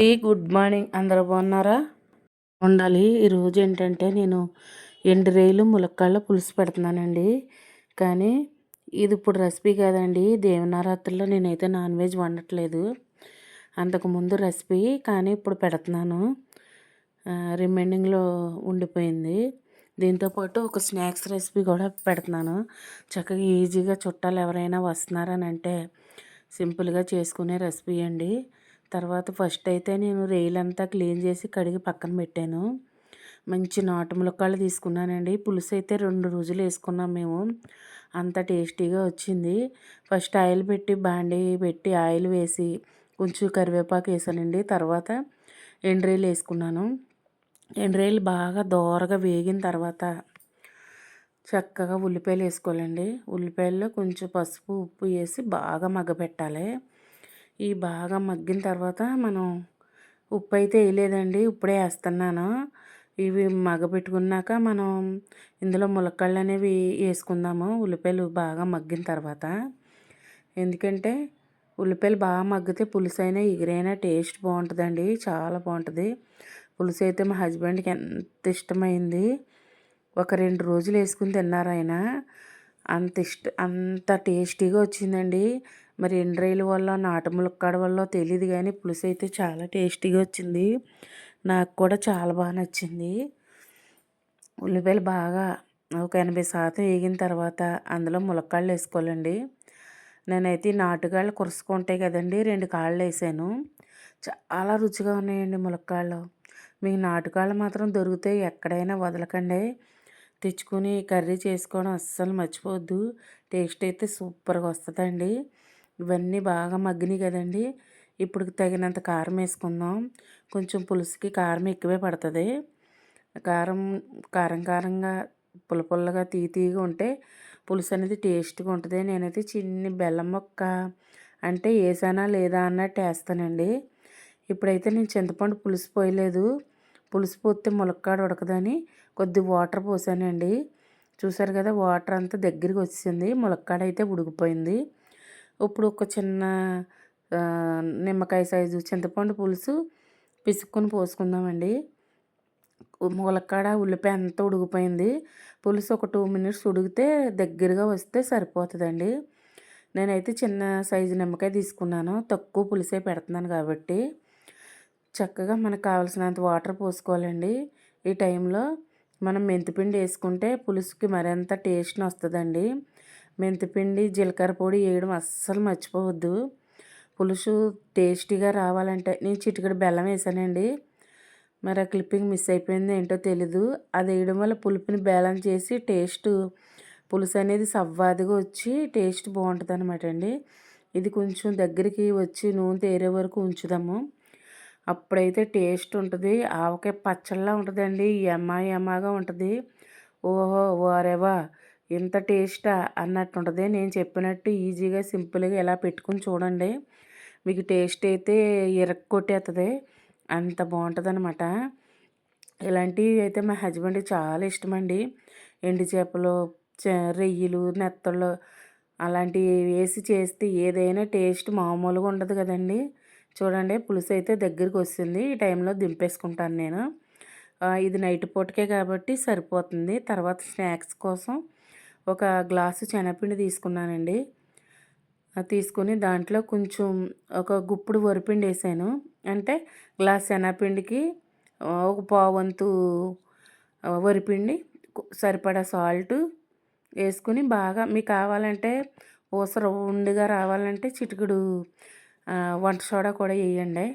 Good morning. అందరూ బాగున్నారా? ఉండాలి. ఈరోజు ఏంటంటే నేను ఎండు రేలు ములక్కాళ్ళ పులుసు పెడుతున్నానండి. కానీ ఇది ఇప్పుడు రెసిపీ కాదండి. దేవనరాత్రుల్లో నేనైతే నాన్ వెజ్ వండట్లేదు. అంతకుముందు రెసిపీ కానీ ఇప్పుడు పెడుతున్నాను. రిమైండింగ్లో ఉండిపోయింది. దీంతోపాటు ఒక స్నాక్స్ రెసిపీ కూడా పెడుతున్నాను. చక్కగా ఈజీగా చుట్టాలు ఎవరైనా వస్తున్నారని అంటే సింపుల్గా చేసుకునే రెసిపీ అండి. తర్వాత ఫస్ట్ అయితే నేను రేలంతా క్లీన్ చేసి కడిగి పక్కన పెట్టాను. మంచి నాటు ములక్కాళ్ళు తీసుకున్నానండి. పులుసు అయితే రెండు రోజులు వేసుకున్నాం మేము. అంత టేస్టీగా వచ్చింది. ఫస్ట్ ఆయిల్ పెట్టి బాండీ పెట్టి ఆయిల్ వేసి కొంచెం కరివేపాకు వేసానండి. తర్వాత ఎండ్రేలు వేసుకున్నాను. ఎండ్రేలు బాగా దోరగా వేగిన తర్వాత చక్కగా ఉల్లిపాయలు వేసుకోవాలండి. ఉల్లిపాయల్లో కొంచెం పసుపు ఉప్పు వేసి బాగా మగ్గపెట్టాలి. ఈ బాగా మగ్గిన తర్వాత మనం ఉప్పు అయితే వేయలేదండి ఇప్పుడే వేస్తున్నాను. ఇవి మగపెట్టుకున్నాక మనం ఇందులో ములక్కాళ్ళు అనేవి వేసుకుందాము. ఉల్లిపాయలు బాగా మగ్గిన తర్వాత. ఎందుకంటే ఉల్లిపాయలు బాగా మగ్గితే పులుసు అయినా ఎగిరైనా టేస్ట్ బాగుంటుందండి చాలా బాగుంటుంది. పులుసు అయితే మా హస్బెండ్కి ఎంత ఇష్టమైంది. ఒక రెండు రోజులు వేసుకుని తిన్నారు ఆయన అంత ఇష్ట అంత టేస్టీగా వచ్చిందండి. మరి ఎండ్రాయిల వల్ల నాటు ములక్కాడ వల్ల తెలియదు కానీ పులుసు అయితే చాలా టేస్టీగా వచ్చింది. నాకు కూడా చాలా బాగా నచ్చింది. ఉల్లిపాయలు బాగా ఒక ఎనభై శాతం వేగిన తర్వాత అందులో ములక్కాళ్ళు వేసుకోవాలండి. నేనైతే నాటుకాళ్ళు కురుసుకుంటాయి కదండి రెండు కాళ్ళు వేసాను. చాలా రుచిగా ఉన్నాయండి ములక్కాళ్ళు మీకు నాటుకాళ్ళు మాత్రం దొరుకుతాయి ఎక్కడైనా వదలకండి. తెచ్చుకొని కర్రీ చేసుకోవడం అస్సలు మర్చిపోవద్దు. టేస్ట్ అయితే సూపర్గా వస్తుందండి. ఇవన్నీ బాగా మగ్గినాయి కదండి. ఇప్పుడు తగినంత కారం వేసుకుందాం. కొంచెం పులుసుకి కారం ఎక్కువే పడుతుంది. కారం కారం కారంగా పుల్ల పుల్లగా తీ తీగా ఉంటే పులుసు అనేది టేస్ట్గా ఉంటుంది. నేనైతే చిన్ని బెల్లం మొక్క అంటే వేసానా లేదా అన్నట్టు వేస్తానండి. ఇప్పుడైతే నేను చింతపండు పులుసు పోయలేదు. పులుసు పోతే ములక్కాడ ఉడకదని కొద్ది వాటర్ పోసానండి. చూసారు కదా వాటర్ అంతా దగ్గరికి వచ్చింది ములక్కాడ అయితే ఉడికిపోయింది. ఇప్పుడు ఒక చిన్న నిమ్మకాయ సైజు చింతపండు పులుసు పిసుక్కుని పోసుకుందామండి. ములక్కాడ ఉల్లిపాయ అంతా ఉడిగిపోయింది. పులుసు ఒక టూ మినిట్స్ ఉడికితే దగ్గరగా వస్తే సరిపోతుందండి. నేనైతే చిన్న సైజు నిమ్మకాయ తీసుకున్నాను. తక్కువ పులిసే పెడుతున్నాను కాబట్టి. చక్కగా మనకు కావాల్సినంత వాటర్ పోసుకోవాలండి. ఈ టైంలో మనం మెంతిపిండి వేసుకుంటే పులుసుకి మరింత టేస్ట్ వస్తుందండి మెంతిపిండి జీలకర్ర పొడి వేయడం అస్సలు మర్చిపోవద్దు. పులుసు టేస్టీగా రావాలంటే నేను చిటికడ బెల్లం వేసానండి. మరి ఆ క్లిప్పింగ్ మిస్ అయిపోయింది ఏంటో తెలీదు. అది వేయడం వల్ల పులుపుని బ్యాలెన్స్ చేసి టేస్ట్ పులుసు అనేది సవ్వాదిగా వచ్చి టేస్ట్ బాగుంటుంది అనమాట అండి. ఇది కొంచెం దగ్గరికి వచ్చి నూనె తేరే వరకు ఉంచుదాము. అప్పుడైతే టేస్ట్ ఉంటుంది. ఆవకాయ పచ్చళ్ళ ఉంటుందండి. ఎమ్మ ఎమ్మగా ఉంటుంది. ఓహో ఓరేవా ఇంత టేస్టా అన్నట్టుంటుంది. నేను చెప్పినట్టు ఈజీగా సింపుల్గా ఎలా పెట్టుకుని చూడండి. మీకు టేస్ట్ అయితే ఇరక్కొట్టేస్తుంది అంత బాగుంటుంది అనమాట ఇలాంటివి అయితే మా హస్బెండ్ చాలా ఇష్టమండి. ఎండు చేపలు రొయ్యలు నెత్తళ్ళు అలాంటివి వేసి చేస్తే ఏదైనా టేస్ట్ మామూలుగా ఉండదు కదండి. చూడండి పులుసు అయితే దగ్గరికి వస్తుంది. ఈ టైంలో దింపేసుకుంటాను నేను. ఇది నైట్ పూటకే కాబట్టి సరిపోతుంది. తర్వాత స్నాక్స్ కోసం ఒక గ్లాసు శనగపిండి తీసుకున్నానండి. తీసుకుని దాంట్లో కొంచెం ఒక గుప్పుడు వరిపిండి వేసాను. అంటే గ్లాస్ శనగపిండికి ఒక పావంతు వరిపిండి సరిపడా సాల్ట్ వేసుకుని బాగా మీకు కావాలంటే ఊసర ఉండిగా రావాలంటే చిటికుడు వంట సోడా కూడా వేయండి.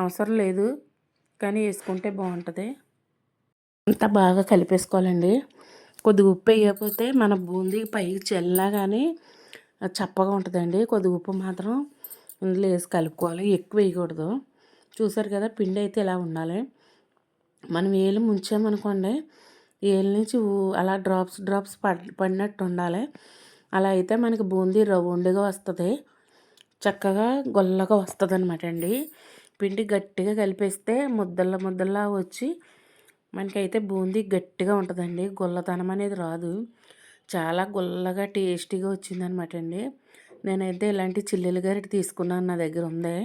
అవసరం లేదు కానీ వేసుకుంటే బాగుంటుంది. అంతా బాగా కలిపేసుకోవాలండి. కొద్దిగా ఉప్పు వేయకపోతే మన బూందీ పైకి చెల్లగానే కానీ చప్పగా ఉంటుందండి. కొద్దిగా ఉప్పు మాత్రం ఇందులో వేసి కలుపుకోవాలి. ఎక్కువ వేయకూడదు. చూసారు కదా పిండి అయితే ఇలా ఉండాలి. మనం ఏలు ముంచామనుకోండి ఏలు నుంచి అలా డ్రాప్స్ డ్రాప్స్ పడినట్టు ఉండాలి. అలా అయితే మనకి బూందీ రౌండ్గా వస్తుంది. చక్కగా గొల్లగా వస్తుంది అనమాట అండి. పిండి గట్టిగా కలిపేస్తే ముద్దల ముద్దల్లా వచ్చి మనకైతే బూందీ గట్టిగా ఉంటుందండి. గుల్లతనం అనేది రాదు. చాలా గుల్లగా టేస్టీగా వచ్చిందనమాట అండి. నేనైతే ఇలాంటి చిల్లెలు గరిటె తీసుకున్నాను నా దగ్గర ఉంది.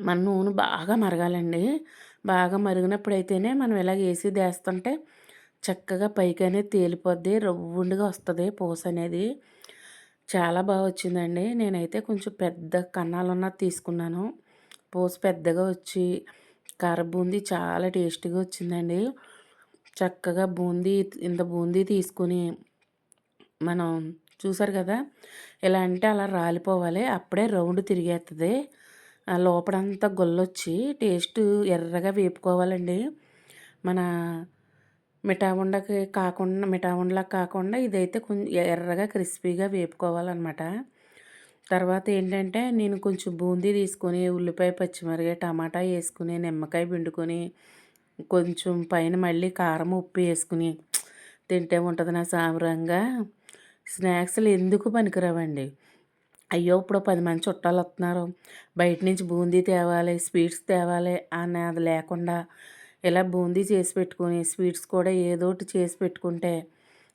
మన నూనె బాగా మరగాలండి. బాగా మరిగినప్పుడైతేనే మనం ఇలాగ వేసి దేస్తుంటే చక్కగా పైకి అనేది తేలిపోద్ది. రవ్వుండిగా వస్తుంది పూస అనేది. చాలా బాగా వచ్చిందండి. నేనైతే కొంచెం పెద్ద కన్నాలు తీసుకున్నాను. పూస పెద్దగా వచ్చి కార బూందీ చాలా టేస్టీగా వచ్చిందండి. చక్కగా బూందీ ఇంత బూందీ తీసుకుని మనం చూసారు కదా ఎలా అంటే అలా రాలిపోవాలి అప్పుడే రౌండ్ తిరిగేస్తుంది లోపడంతా గొల్లొచ్చి టేస్ట్ ఎర్రగా వేపుకోవాలండి. మన మిఠావుండకి కాకుండా మిఠావుండలా కాకుండా ఇదైతే కొంచెం ఎర్రగా క్రిస్పీగా వేపుకోవాలన్నమాట. తర్వాత ఏంటంటే నేను కొంచెం బూందీ తీసుకొని ఉల్లిపాయ పచ్చిమిరకాయ టమాటా వేసుకుని నిమ్మకాయ పిండుకొని కొంచెం పైన మళ్ళీ కారం ఉప్పు వేసుకుని తింటే ఉంటుంది నా సాంబ్రంగా. స్నాక్స్లు ఎందుకు పనికిరావండి? అయ్యో ఇప్పుడు పది మంది చుట్టాలు వస్తున్నారు. బయట నుంచి బూందీ తేవాలి స్వీట్స్ తేవాలి అని అది లేకుండా ఇలా బూందీ చేసి పెట్టుకుని స్వీట్స్ కూడా ఏదోటి చేసి పెట్టుకుంటే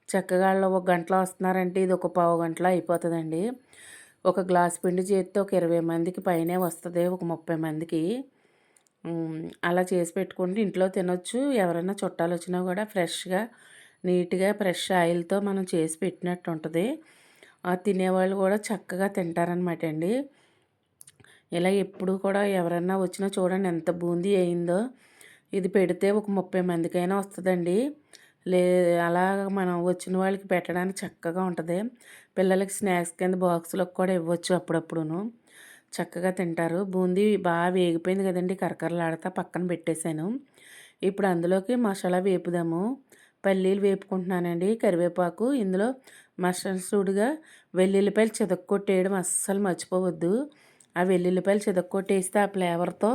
చక్కగా ఒక గంటలో వస్తున్నారంటే ఇది ఒక పావు గంటలో అయిపోతుందండి. ఒక గ్లాస్ పిండి చేస్తే ఒక ఇరవై మందికి పైనే వస్తుంది ఒక ముప్పై మందికి. అలా చేసి పెట్టుకుంటే ఇంట్లో తినొచ్చు. ఎవరైనా చుట్టాలు వచ్చినా కూడా ఫ్రెష్గా నీట్గా ఫ్రెష్ ఆయిల్తో మనం చేసి పెట్టినట్టు ఉంటుంది. తినేవాళ్ళు కూడా చక్కగా తింటారనమాట అండి. ఇలా ఎప్పుడు కూడా ఎవరన్నా వచ్చినా చూడండి ఎంత బూందీ అయిందో. ఇది పెడితే ఒక ముప్పై మందికైనా వస్తుందండి. లే అలా మనం వచ్చిన వాళ్ళకి పెట్టడానికి చక్కగా ఉంటుంది. పిల్లలకి స్నాక్స్ కింద బాక్సులకు కూడా ఇవ్వచ్చు అప్పుడప్పుడును. చక్కగా తింటారు. బూందీ బాగా వేగిపోయింది కదండి. కరకరలాడతా పక్కన పెట్టేశాను. ఇప్పుడు అందులోకి మసాలా వేపుదాము. పల్లీలు వేపుకుంటున్నానండి. కరివేపాకు. ఇందులో మసాలా వెల్లుల్లిపాయలు చితక్కొట్టేయడం అస్సలు మర్చిపోవద్దు. ఆ వెల్లుల్లిపాయలు చితక్కొట్టేస్తే ఆ ఫ్లేవర్తో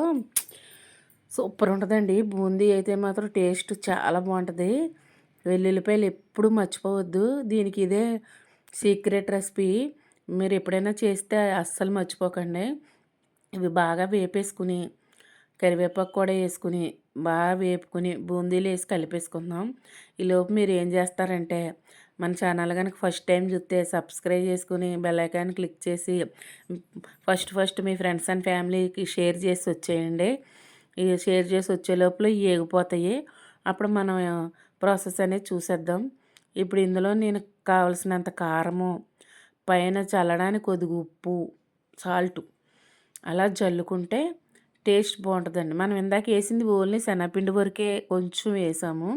సూపర్ ఉంటుందండి. బూందీ అయితే మాత్రం టేస్ట్ చాలా బాగుంటుంది. వెల్లుల్లిపాయలు ఎప్పుడు మర్చిపోవద్దు. దీనికి ఇదే సీక్రెట్ రెసిపీ. మీరు ఎప్పుడైనా చేస్తే అస్సలు మర్చిపోకండి. ఇవి బాగా వేపేసుకుని కరివేపాకు కూడా వేసుకుని బాగా వేపుకుని బూందీలు వేసి కలిపేసుకుందాం. ఈలోపు మీరు ఏం చేస్తారంటే మన ఛానల్ కనుక ఫస్ట్ టైం చూస్తే సబ్స్క్రైబ్ చేసుకుని బెల్లైకాన్ క్లిక్ చేసి ఫస్ట్ ఫస్ట్ మీ ఫ్రెండ్స్ అండ్ ఫ్యామిలీకి షేర్ చేసి వచ్చేయండి. షేర్ చేసి వచ్చే లోపల ఏగిపోతాయి అప్పుడు మనం ప్రాసెస్ అనేది చూసేద్దాం. ఇప్పుడు ఇందులో నేను కావలసినంత కారము పైన చల్లడానికి కొద్దిగా ఉప్పు సాల్ట్ అలా జల్లుకుంటే టేస్ట్ బాగుంటుందండి. మనం ఇందాక వేసింది ఓన్లీ శనగపిండి వరకే కొంచెం వేసాము.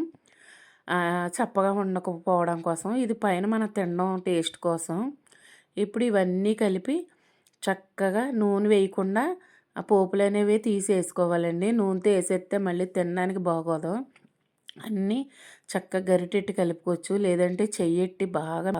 చప్పగా ఉండకపోవడం కోసం ఇది పైన మనం తినడం టేస్ట్ కోసం. ఇప్పుడు ఇవన్నీ కలిపి చక్కగా నూనె వేయకుండా ఆ పోపులు అనేవి తీసేసుకోవాలండి. నూనెతో వేసేస్తే మళ్ళీ తినడానికి బాగోదు. అన్నీ చక్కగా గరిటెట్టి కలుపుకోవచ్చు. లేదంటే చెయ్యెట్టి బాగా